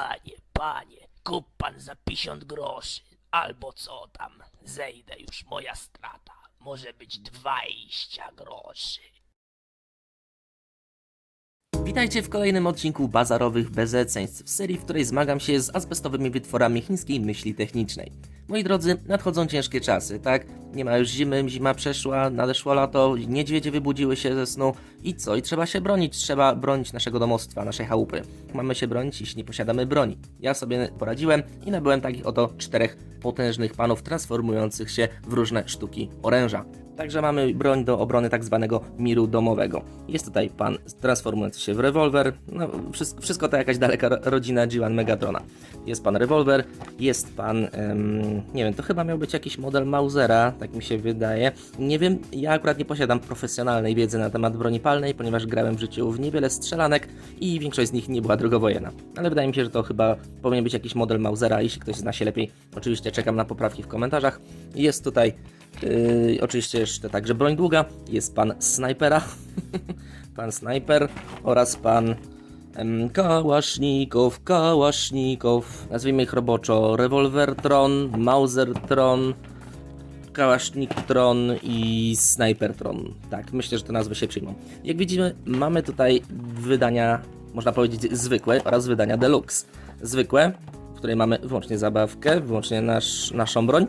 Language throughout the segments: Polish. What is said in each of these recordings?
Panie, panie, kup pan za 50 groszy. Albo co tam, zejdę już moja strata. Może być 20 groszy. Witajcie w kolejnym odcinku bazarowych bezeceństw, w serii, w której zmagam się z azbestowymi wytworami chińskiej myśli technicznej. Moi drodzy, nadchodzą ciężkie czasy, tak? Nie ma już zimy, zima przeszła, nadeszło lato, niedźwiedzie wybudziły się ze snu i co? I trzeba się bronić, trzeba bronić naszego domostwa, naszej chałupy. Mamy się bronić, jeśli nie posiadamy broni. Ja sobie poradziłem i nabyłem takich oto czterech potężnych panów transformujących się w różne sztuki oręża. Także mamy broń do obrony tak zwanego miru domowego. Jest tutaj pan transformujący się w rewolwer. No, wszystko, wszystko to jakaś daleka ro- rodzina G1 Megatrona. Jest pan rewolwer, jest pan, nie wiem, to chyba miał być jakiś model Mausera, tak mi się wydaje. Nie wiem, ja akurat nie posiadam profesjonalnej wiedzy na temat broni palnej, ponieważ grałem w życiu w niewiele strzelanek i większość z nich nie była drogowojenna. Ale wydaje mi się, że to chyba powinien być jakiś model Mausera, jeśli ktoś zna się lepiej. Oczywiście czekam na poprawki w komentarzach. Jest tutaj Yy, oczywiście jeszcze także broń długa. Jest pan snajpera, pan snajper oraz pan em, Kałasznikow, Kałasznikow. Nazwijmy ich roboczo Rewolwertron, Mausertron, Kałaszniktron i Snajpertron. Tak, myślę, że te nazwy się przyjmą. Jak widzimy, mamy tutaj wydania, można powiedzieć, zwykłe oraz wydania deluxe. Zwykłe, w której mamy wyłącznie zabawkę, wyłącznie nasz, naszą broń,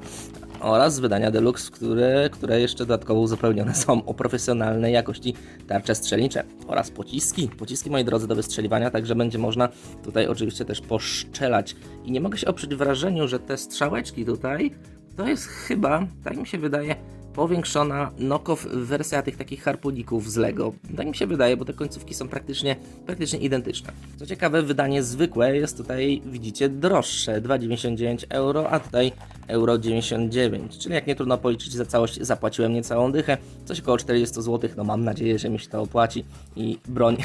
oraz wydania deluxe, które, które jeszcze dodatkowo uzupełnione są o profesjonalnej jakości tarcze strzelnicze oraz pociski. Pociski, moi drodzy, do wystrzeliwania, także będzie można tutaj oczywiście też poszczelać. I nie mogę się oprzeć wrażeniu, że te strzałeczki tutaj to jest chyba, tak mi się wydaje, powiększona knockoff wersja tych takich harpuników z Lego. Tak mi się wydaje, bo te końcówki są praktycznie, praktycznie identyczne. Co ciekawe, wydanie zwykłe jest tutaj, widzicie, droższe, 2,99 euro, a tutaj euro 99, czyli jak nie trudno policzyć, za całość zapłaciłem niecałą dychę, coś około 40 zł, no mam nadzieję, że mi się to opłaci i broń,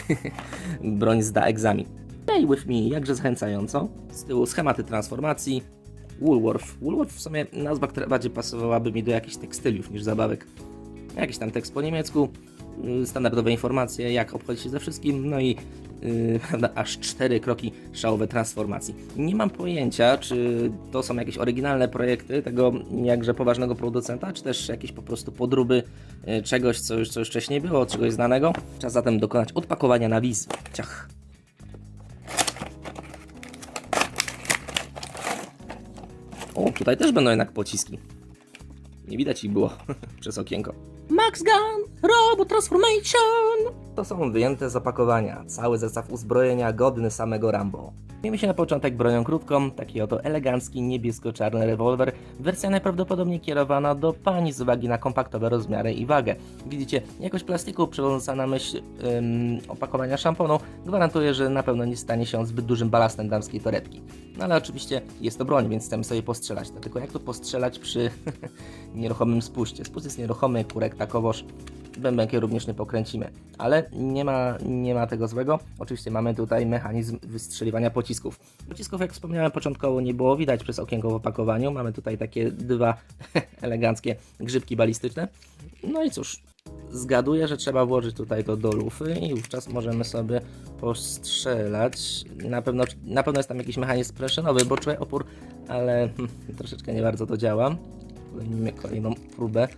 broń zda egzamin. Play with me, jakże zachęcająco. Z tyłu schematy transformacji, Woolworth. Woolworth w sumie nazwa, która bardziej pasowałaby mi do jakichś tekstyliów niż zabawek. Jakiś tam tekst po niemiecku, yy, standardowe informacje, jak obchodzić się ze wszystkim, no i yy, aż cztery kroki szałowe transformacji. Nie mam pojęcia, czy to są jakieś oryginalne projekty tego jakże poważnego producenta, czy też jakieś po prostu podróby yy, czegoś, co już, co już wcześniej było, czegoś znanego. Czas zatem dokonać odpakowania na wizji. Ciach. O, tutaj też będą jednak pociski. Nie widać ich było przez okienko. Max Gun, Robot Transformation! To są wyjęte z opakowania. Cały zestaw uzbrojenia godny samego Rambo. Miejmy się na początek bronią krótką, taki oto elegancki niebiesko-czarny rewolwer, wersja najprawdopodobniej kierowana do pani z uwagi na kompaktowe rozmiary i wagę. Widzicie, jakość plastiku przewodząca na myśl ym, opakowania szamponu gwarantuje, że na pewno nie stanie się on zbyt dużym balastem damskiej torebki. No ale oczywiście jest to broń, więc chcemy sobie postrzelać. Dlatego jak to postrzelać przy nieruchomym spuście? Spust jest nieruchomy, kurek takowoż. Bębenkiem również nie pokręcimy. Ale nie ma, nie ma tego złego. Oczywiście mamy tutaj mechanizm wystrzeliwania pocisków. Pocisków, jak wspomniałem początkowo, nie było widać przez okienko w opakowaniu. Mamy tutaj takie dwa eleganckie grzybki balistyczne. No i cóż, zgaduję, że trzeba włożyć tutaj to do lufy i wówczas możemy sobie postrzelać. Na pewno, na pewno jest tam jakiś mechanizm preszynowy, bo czuję opór, ale troszeczkę nie bardzo to działa. Podejmijmy kolejną próbę.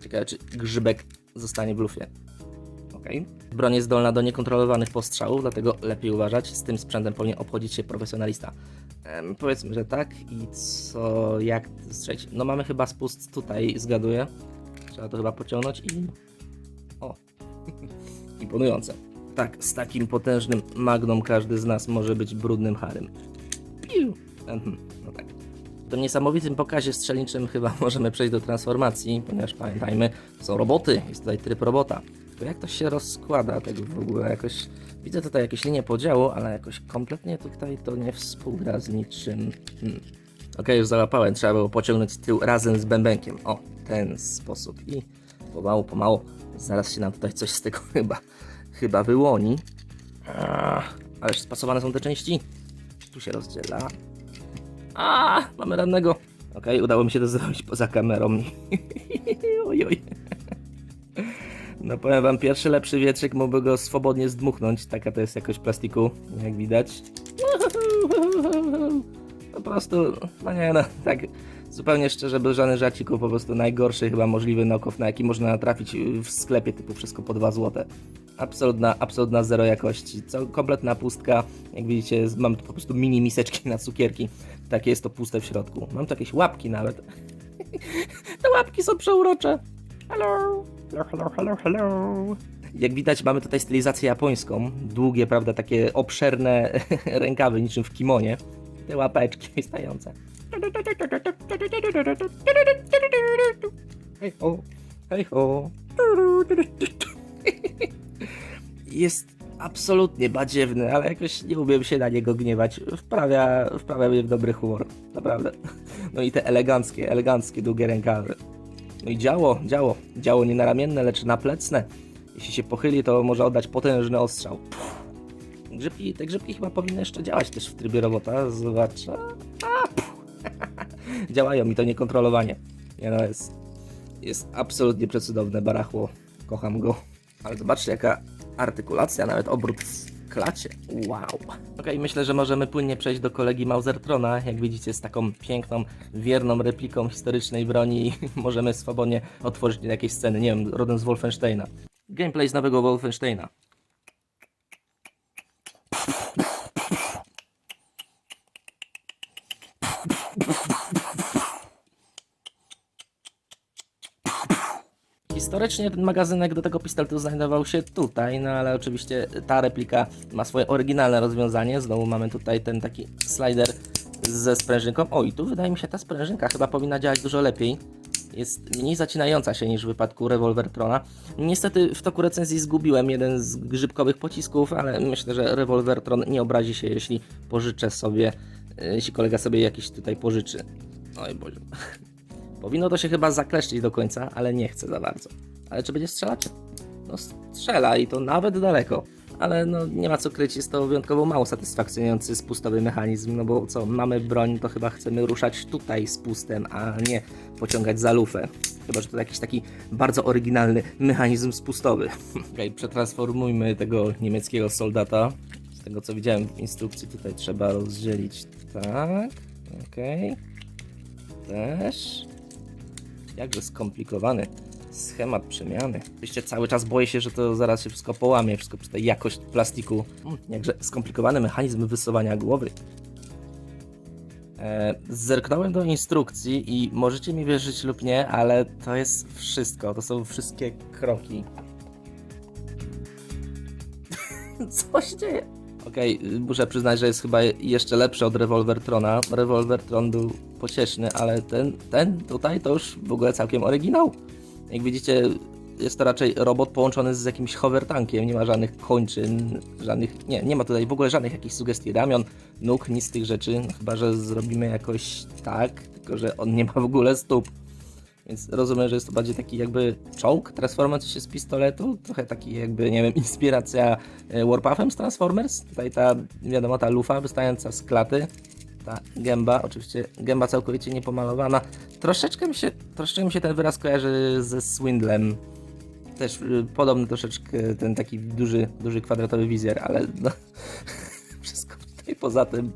Ciekawe, czy grzybek zostanie w lufie. Ok. Broń jest zdolna do niekontrolowanych postrzałów, dlatego lepiej uważać. Z tym sprzętem powinien obchodzić się profesjonalista. Em, powiedzmy, że tak. I co, jak strzelić? No mamy chyba spust tutaj, zgaduję. Trzeba to chyba pociągnąć i... O! Imponujące. Tak, z takim potężnym magnum każdy z nas może być brudnym harem. Piu! Tak. W tym niesamowitym pokazie strzelniczym chyba możemy przejść do transformacji, ponieważ pamiętajmy, są roboty, jest tutaj tryb robota. To jak to się rozkłada tego w ogóle? Jakoś widzę tutaj jakieś linie podziału, ale jakoś kompletnie tutaj to nie współgra z niczym. Hmm. Okej, już załapałem, trzeba było pociągnąć tył razem z bębenkiem. O, ten sposób. I pomału, pomału, zaraz się nam tutaj coś z tego chyba, chyba wyłoni. Ależ spasowane są te części. Tu się rozdziela. A, mamy rannego. Okej, udało mi się to zrobić poza kamerą. oj, oj. No powiem wam, pierwszy lepszy wietrzyk mógłby go swobodnie zdmuchnąć. Taka to jest jakość plastiku, jak widać. prostu, no nie no, tak zupełnie szczerze, bez żadnych żarcików, po prostu najgorszy chyba możliwy knockoff, na jaki można natrafić w sklepie typu wszystko po 2 złote. Absolutna, absolutna zero jakości, co, kompletna pustka, jak widzicie mam tu po prostu mini miseczki na cukierki, takie jest to puste w środku. Mam tu jakieś łapki nawet. Te łapki są przeurocze. Hello, hello, hello, hello, hello. Jak widać mamy tutaj stylizację japońską, długie, prawda, takie obszerne rękawy niczym w kimonie. Te łapeczki stające. Hej ho, hej ho. Jest absolutnie badziewny, ale jakoś nie umiem się na niego gniewać. Wprawia, wprawia mnie w dobry humor, naprawdę. No i te eleganckie, eleganckie długie rękawy. No i działo, działo. Działo nie naramienne, lecz naplecne. Jeśli się pochyli, to może oddać potężny ostrzał. Grzybki, te grzybki chyba powinny jeszcze działać też w trybie robota. Zobaczę. A. Działają mi to niekontrolowanie. Nie no, jest, jest absolutnie przecudowne barachło. Kocham go. Ale zobaczcie jaka artykulacja, nawet obrót w klacie. Wow. Okej, myślę, że możemy płynnie przejść do kolegi Mausertrona. Jak widzicie, z taką piękną, wierną repliką historycznej broni możemy swobodnie otworzyć jakieś sceny, nie wiem, rodem z Wolfensteina. Gameplay z nowego Wolfensteina. Historycznie ten magazynek do tego pistoletu znajdował się tutaj, no ale oczywiście ta replika ma swoje oryginalne rozwiązanie. Znowu mamy tutaj ten taki slider ze sprężynką. O, i tu wydaje mi się ta sprężynka chyba powinna działać dużo lepiej. Jest mniej zacinająca się niż w wypadku Revolvertrona. Niestety w toku recenzji zgubiłem jeden z grzybkowych pocisków, ale myślę, że Revolvertron nie obrazi się, jeśli pożyczę sobie, e, jeśli kolega sobie jakiś tutaj pożyczy. Oj Boże. Powinno to się chyba zakleszczyć do końca, ale nie chcę za bardzo. Ale czy będzie strzelać? No strzela i to nawet daleko. Ale no nie ma co kryć, jest to wyjątkowo mało satysfakcjonujący spustowy mechanizm, no bo co, mamy broń, to chyba chcemy ruszać tutaj z pustem, a nie pociągać za lufę. Chyba, że to jakiś taki bardzo oryginalny mechanizm spustowy. Okej, przetransformujmy tego niemieckiego soldata. Z tego co widziałem w instrukcji tutaj trzeba rozdzielić tak, okej. Też. Jakże skomplikowany schemat przemiany. Oczywiście cały czas boję się, że to zaraz się wszystko połamie, wszystko przez tę jakość plastiku. Mm, Jakże skomplikowany mechanizm wysuwania głowy. E, zerknąłem do instrukcji i możecie mi wierzyć lub nie, ale to jest wszystko. To są wszystkie kroki. Co się dzieje? Okej, y, muszę przyznać, że jest chyba jeszcze lepszy od Revolvertrona. Revolvertron był pocieszny, ale ten, ten tutaj to już w ogóle całkiem oryginał. Jak widzicie, jest to raczej robot połączony z jakimś hover tankiem. Nie ma żadnych kończyn, żadnych. Nie, nie ma tutaj w ogóle żadnych jakichś sugestii ramion, nóg, nic z tych rzeczy. Chyba, że zrobimy jakoś tak, tylko że on nie ma w ogóle stóp. Więc rozumiem, że jest to bardziej taki jakby czołg transformujący się z pistoletu. Trochę taki jakby, nie wiem, inspiracja e, Warpuffem z Transformers. Tutaj ta, wiadomo, ta lufa wystająca z klaty. Ta gęba, oczywiście gęba całkowicie niepomalowana. Troszeczkę mi się, troszeczkę mi się ten wyraz kojarzy ze Swindlem. Też y, podobny troszeczkę ten taki duży, duży kwadratowy wizjer, ale no, wszystko tutaj poza tym.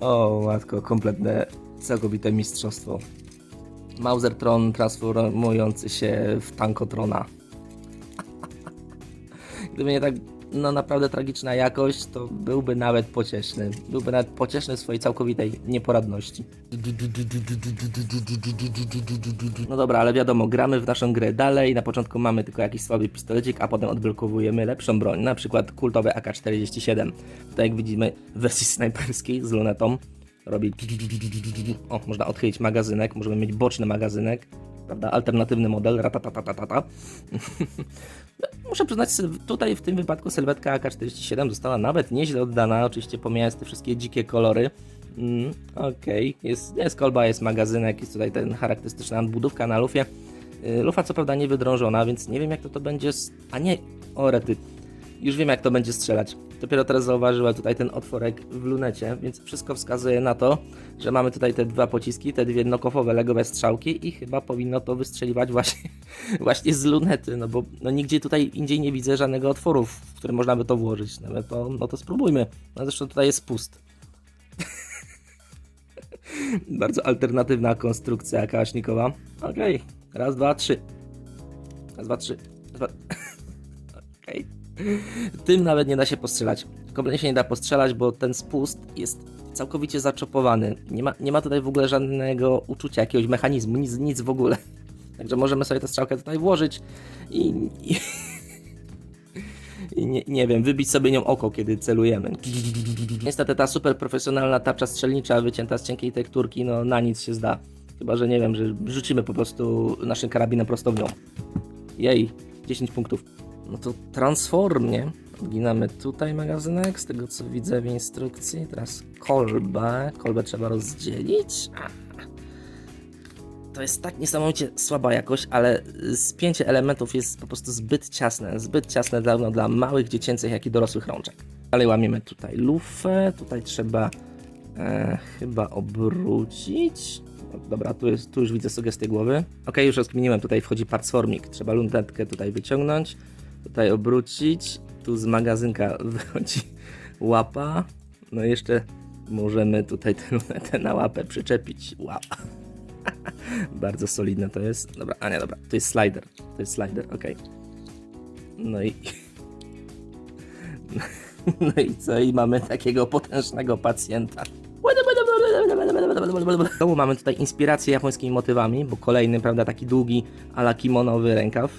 O matko, kompletne, całkowite mistrzostwo. Mausertron transformujący się w tankotrona. Gdyby nie tak no naprawdę tragiczna jakość, to byłby nawet pocieszny. Byłby nawet pocieszny w swojej całkowitej nieporadności. No dobra, ale wiadomo, gramy w naszą grę dalej. Na początku mamy tylko jakiś słaby pistolecik, a potem odblokowujemy lepszą broń, na przykład kultowe AK-47. Tutaj jak widzimy w wersji snajperskiej z lunetą robi o, można odchylić magazynek, możemy mieć boczny magazynek, prawda, alternatywny model, ratatatatata. Muszę przyznać, tutaj w tym wypadku sylwetka AK-47 została nawet nieźle oddana, oczywiście pomijając te wszystkie dzikie kolory. Mm, Okej, jest, jest kolba, jest magazynek, jest tutaj ten charakterystyczna nadbudówka na lufie. Y, Lufa co prawda nie wydrążona, więc nie wiem jak to to będzie... A nie, o rety. Już wiem jak to będzie strzelać. Dopiero teraz zauważyłem tutaj ten otworek w lunecie, więc wszystko wskazuje na to, że mamy tutaj te dwa pociski, te dwie knockofowe legowe strzałki i chyba powinno to wystrzeliwać właśnie, właśnie z lunety, no bo no nigdzie tutaj indziej nie widzę żadnego otworu, w który można by to włożyć. No to, no to spróbujmy. No zresztą tutaj jest pust. Bardzo alternatywna konstrukcja kałasznikowa. Okej, raz, dwa, trzy. Raz, dwa, trzy. Raz, dwa... Tym nawet nie da się postrzelać. Kompletnie się nie da postrzelać, bo ten spust jest całkowicie zaczopowany. Nie ma, nie ma tutaj w ogóle żadnego uczucia jakiegoś mechanizmu, nic, nic w ogóle. Także możemy sobie tę strzałkę tutaj włożyć i, i, i nie, nie wiem, wybić sobie nią oko, kiedy celujemy. Niestety ta super profesjonalna tarcza strzelnicza wycięta z cienkiej tekturki, no na nic się zda. Chyba, że nie wiem, że rzucimy po prostu naszym karabinem prosto w nią. Jej, 10 punktów. No to transformnie. Odginamy tutaj magazynek, z tego co widzę w instrukcji. Teraz kolbę. Kolbę trzeba rozdzielić. To jest tak niesamowicie słaba jakość, ale spięcie elementów jest po prostu zbyt ciasne. Zbyt ciasne zarówno dla małych, dziecięcych, jak i dorosłych rączek. Dalej łamiemy tutaj lufę. Tutaj trzeba e, chyba obrócić. Dobra, tu, jest, tu już widzę sugestię głowy. Ok, już rozkminiłem, tutaj wchodzi partsforming. Trzeba lunetkę tutaj wyciągnąć, tutaj obrócić. Tu z magazynka wychodzi łapa. No jeszcze możemy tutaj tę lunetę na łapę przyczepić. Łapa. Bardzo solidne to jest. Dobra, a nie, dobra, to jest slider. To jest slider, ok. No i... No i co? I mamy takiego potężnego pacjenta. Znowu mamy tutaj inspirację japońskimi motywami, bo kolejny, prawda, taki długi, ala kimonowy rękaw.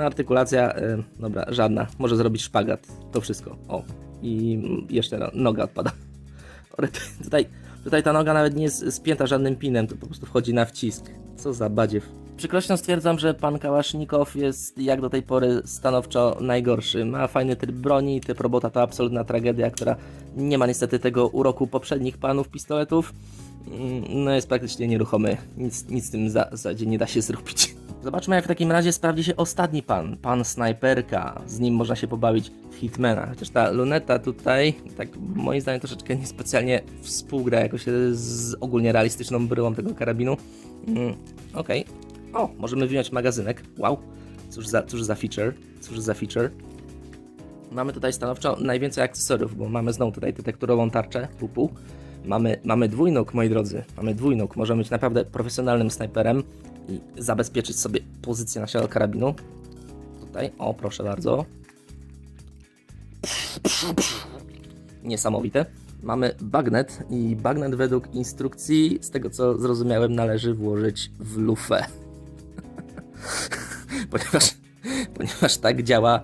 Artykulacja, y, dobra, żadna. Może zrobić szpagat, to wszystko. O, i jeszcze no, noga odpada. Tutaj, tutaj ta noga nawet nie jest spięta żadnym pinem, to po prostu wchodzi na wcisk. Co za badziew. Przykrością stwierdzam, że pan Kałasznikow jest jak do tej pory stanowczo najgorszy. Ma fajny tryb broni, typ robota to absolutna tragedia, która nie ma niestety tego uroku poprzednich panów pistoletów. Mm, No jest praktycznie nieruchomy. Nic, nic tym za, w zasadzie nie da się zrobić. Zobaczmy jak w takim razie sprawdzi się ostatni pan, pan snajperka. Z nim można się pobawić w Hitmana. Chociaż ta luneta tutaj, tak moim zdaniem troszeczkę niespecjalnie współgra jakoś z ogólnie realistyczną bryłą tego karabinu. Mm, Okej. O, możemy wyjąć magazynek. Wow. Cóż za, cóż za feature. Cóż za feature. Mamy tutaj stanowczo najwięcej akcesoriów, bo mamy znowu tutaj detektorową tarczę, pupu. Mamy, mamy dwójnóg, moi drodzy. Mamy dwójnóg. Możemy być naprawdę profesjonalnym snajperem i zabezpieczyć sobie pozycję naszego karabinu. Tutaj, o proszę bardzo. Niesamowite. Mamy bagnet i bagnet według instrukcji, z tego co zrozumiałem, należy włożyć w lufę. ponieważ, ponieważ tak działa,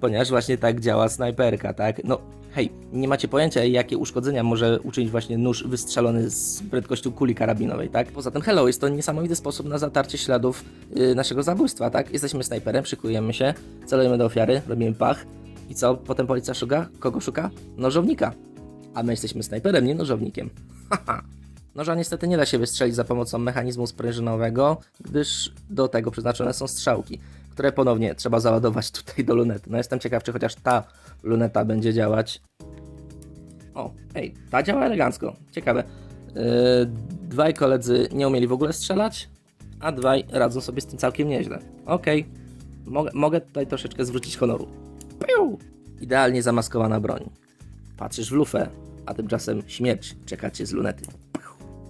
ponieważ właśnie tak działa snajperka, tak? No hej, nie macie pojęcia jakie uszkodzenia może uczynić właśnie nóż wystrzelony z prędkością kuli karabinowej, tak? Poza tym hello, jest to niesamowity sposób na zatarcie śladów yy, naszego zabójstwa, tak? Jesteśmy snajperem, szykujemy się, celujemy do ofiary, robimy pach i co? Potem policja szuka? Kogo szuka? Nożownika. A my jesteśmy snajperem, nie nożownikiem. Haha. Noża niestety nie da się wystrzelić za pomocą mechanizmu sprężynowego, gdyż do tego przeznaczone są strzałki, które ponownie trzeba załadować tutaj do lunety. No jestem ciekaw, czy chociaż ta luneta będzie działać. O, ej, ta działa elegancko. Ciekawe. Yy, dwaj koledzy nie umieli w ogóle strzelać, a dwaj radzą sobie z tym całkiem nieźle. Okej, mogę, mogę tutaj troszeczkę zwrócić honoru. Piu! Idealnie zamaskowana broń. Patrzysz w lufę, a tymczasem śmierć czeka cię z lunety.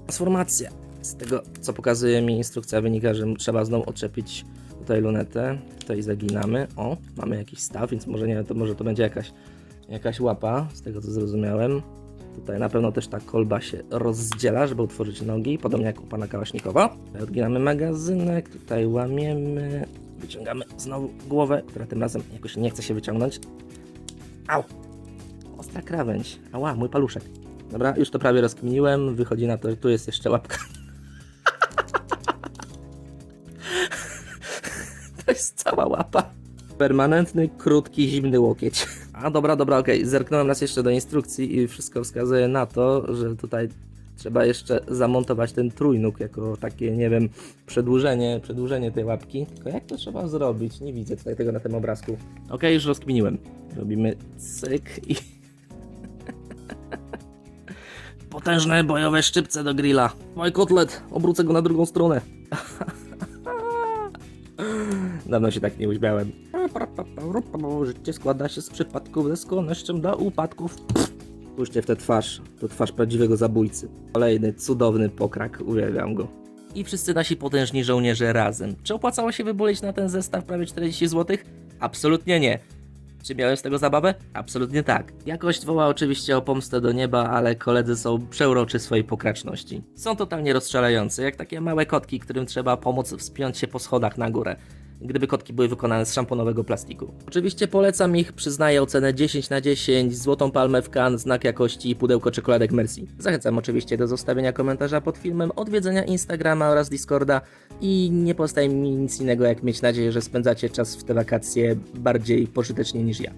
Transformacja. Z tego, co pokazuje mi instrukcja, wynika, że trzeba znowu odczepić tutaj lunetę. Tutaj zaginamy. O, mamy jakiś staw, więc może nie, to może to będzie jakaś, jakaś łapa, z tego co zrozumiałem. Tutaj na pewno też ta kolba się rozdziela, żeby utworzyć nogi, podobnie jak u pana Kałaśnikowa. Tutaj odginamy magazynek, tutaj łamiemy, wyciągamy znowu głowę, która tym razem jakoś nie chce się wyciągnąć. Au! Ostra krawędź. Ała, mój paluszek. Dobra, już to prawie rozkminiłem. Wychodzi na to, że tu jest jeszcze łapka. Cała łapa. Permanentny, krótki, zimny łokieć. A dobra, dobra, okej. Zerknąłem raz jeszcze do instrukcji i wszystko wskazuje na to, że tutaj trzeba jeszcze zamontować ten trójnóg jako takie, nie wiem, przedłużenie, przedłużenie tej łapki. Tylko jak to trzeba zrobić? Nie widzę tutaj tego na tym obrazku. Okej, już rozkminiłem. Robimy cyk i... Potężne bojowe szczypce do grilla. Mój kotlet, obrócę go na drugą stronę. Dawno się tak nie uśmiałem. Życie składa się z przypadków ze skłonnością do upadków. Spójrzcie w tę twarz, to twarz prawdziwego zabójcy. Kolejny cudowny pokrak, uwielbiam go. I wszyscy nasi potężni żołnierze razem. Czy opłacało się wybulić na ten zestaw prawie 40 zł? Absolutnie nie. Czy miałem z tego zabawę? Absolutnie tak. Jakość woła oczywiście o pomstę do nieba, ale koledzy są przeuroczy swojej pokraczności. Są totalnie rozstrzelające, jak takie małe kotki, którym trzeba pomóc wspiąć się po schodach na górę. Gdyby kotki były wykonane z szamponowego plastiku. Oczywiście polecam ich, przyznaję ocenę 10 na 10, złotą palmę w Cannes, znak jakości i pudełko czekoladek Mercy. Zachęcam oczywiście do zostawienia komentarza pod filmem, odwiedzenia Instagrama oraz Discorda i nie pozostaje mi nic innego jak mieć nadzieję, że spędzacie czas w te wakacje bardziej pożytecznie niż ja.